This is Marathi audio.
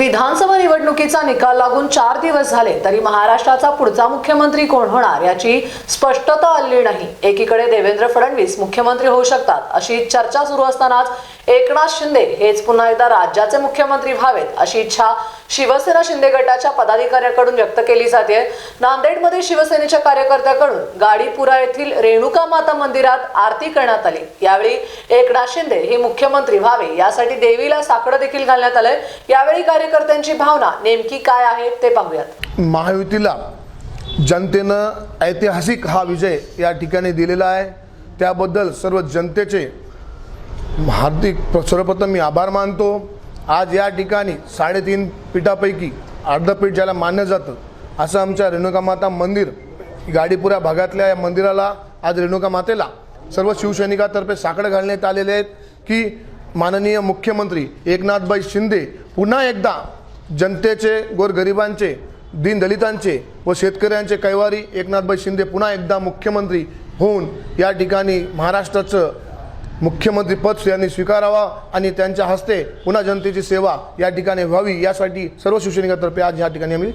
विधानसभा निवडणुकीचा निकाल लागून चार दिवस झाले तरी महाराष्ट्राचा पुढचा मुख्यमंत्री कोण होणार याची स्पष्टता आली नाही. एकीकडे देवेंद्र फडणवीस मुख्यमंत्री होऊ शकतात अशी चर्चा सुरू असतानाच एकनाथ शिंदे हेच पुन्हा एकदा राज्याचे मुख्यमंत्री व्हावेत अशी इच्छा शिवसेना शिंदे गटाच्या पदाधिकाऱ्याकडून व्यक्त केली जाते. नांदेडमध्ये शिवसेनेच्या कार्यकर्त्याकडून गाडीपुरा येथील रेणुका माता मंदिरात आरती करण्यात आली. यावेळी एकनाथ शिंदे हे मुख्यमंत्री व्हावे यासाठी देवीला साकडं देखील घालण्यात आलंय. यावेळी कार्यकर्त्यांची भावना नेमकी काय आहे ते पाहूयात. महायुतीला जनतेनं ऐतिहासिक हा विजय या ठिकाणी दिलेला आहे. त्याबद्दल सर्व जनतेचे हार्दिक सर्वप्रथम मी आभार मानतो. आज या ठिकाणी साडेतीन पीठापैकी अर्ध पीठ ज्याला मानलं जातं असं आमच्या रेणुका माता मंदिर गाडीपुरा भागातल्या या मंदिराला आज रेणुका मातेला सर्व शिवसैनिकातर्फे साकडं घालण्यात आलेले आहेत की माननीय मुख्यमंत्री एकनाथभाई शिंदे पुन्हा एकदा जनतेचे गोरगरिबांचे दीनदलितांचे व शेतकऱ्यांचे कैवारी एकनाथभाई शिंदे पुन्हा एकदा मुख्यमंत्री होऊन या ठिकाणी महाराष्ट्राचं मुख्यमंत्रीपद यांनी स्वीकारावा आणि त्यांच्या हस्ते पुन्हा जनतेची सेवा या ठिकाणी व्हावी यासाठी सर्व शिवसैनिकातर्फे आज या ठिकाणी आम्ही